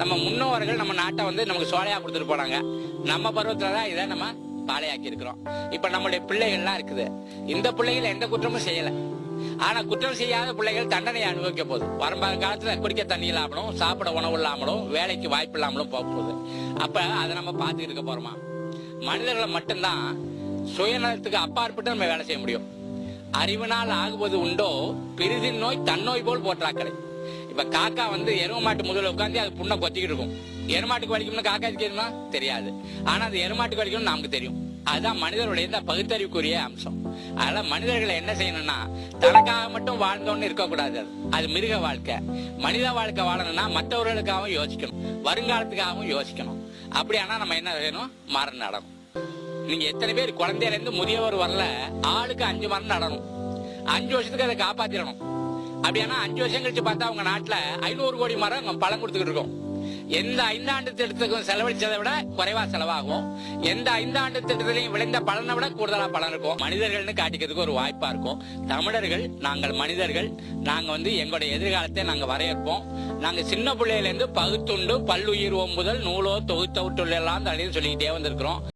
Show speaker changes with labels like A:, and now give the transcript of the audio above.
A: நம்ம முன்னோர்கள் நம்ம நாட்டை வந்து நமக்கு சோலையா கொடுத்துட்டு போனாங்க. நம்ம பருவத்துல தான் இதை நம்ம பாலையாக்கி இருக்கிறோம் இப்ப நம்மளுடைய பிள்ளைகள்லாம் இருக்குது. இந்த பிள்ளைகள் எந்த குற்றமும் செய்யல. ஆனா குற்றம் செய்யாத பிள்ளைகள் தண்டனை அனுபவிக்க போகுது. வரும்பாத காலத்துல குடிக்க தண்ணி இல்லாமலும் சாப்பிட உணவு இல்லாமலும் வேலைக்கு வாய்ப்பு இல்லாமலும் போக போகுது. அப்ப அதை நம்ம பாத்துக்கிட்டு இருக்க போறோமா? மனிதர்களை மட்டும்தான் சுயநலத்துக்கு அப்பாற்பட்டு நம்ம வேலை செய்ய முடியும். அறிவினால் ஆகுவது உண்டோ பிரிதின் நோய் தன்னோய் போல் போற்றாக்கடை இப்ப காக்கா வந்து எரும மாட்டு முதல்ல உட்காந்து அது புண்ணை கொத்திக்கிட்டு இருக்கும். எருமாட்டுக்கு வலிக்கும்னு காக்கா தெரியுமா? தெரியாது. ஆனா அது எருமாட்டுக்கு வலிக்கும்னு நமக்கு தெரியும். அதுதான் மனிதருடைய இந்த பகுத்தறிவுக்குரிய அம்சம். அதனால மனிதர்களை என்ன செய்யணும்னா தனக்காக மட்டும் வாழ்ந்தோன்னு இருக்கக்கூடாது அது. அது மிருக வாழ்க்கை. மனித வாழ்க்கை வாழணும்னா மற்றவர்களுக்காகவும் யோசிக்கணும். வருங்காலத்துக்காகவும் யோசிக்கணும். அப்படியானா நம்ம என்ன செய்யணும்? மரம் நடணும். நீங்க எத்தனை பேர் குழந்தையில இருந்து முதியவர் வரல ஆளுக்கு அஞ்சு மரம் நடணும். அஞ்சு வருஷத்துக்கு அதை காப்பாத்திடணும். அப்படியானா அஞ்சு வருஷம் கழிச்சு பார்த்தா அவங்க நாட்டுல ஐநூறு கோடி மரம் பழம் கொடுத்துக்கிட்டு இருக்கோம். எந்த ஐந்தாண்டு திட்டத்துக்கும் செலவழிச்சதை விட குறைவா செலவாகும். எந்த ஐந்தாண்டு திட்டத்திலையும் விளைந்த பலனை விட கூடுதலா பலன் இருக்கும். மனிதர்கள்னு காட்டிக்கிறதுக்கு ஒரு வாய்ப்பா இருக்கும். தமிழர்கள் நாங்கள் மனிதர்கள் நாங்க வந்து எங்களுடைய எதிர்காலத்தை நாங்க வரையறுப்போம். நாங்க சின்ன பிள்ளையில இருந்து பகுத்துண்டு பல்லுயிர் ஒம்புதல் நூலோ தொகுத்தவுட்டுள்ள எல்லாம் தள்ளின்னு சொல்லிக்கிட்டே வந்திருக்கிறோம்.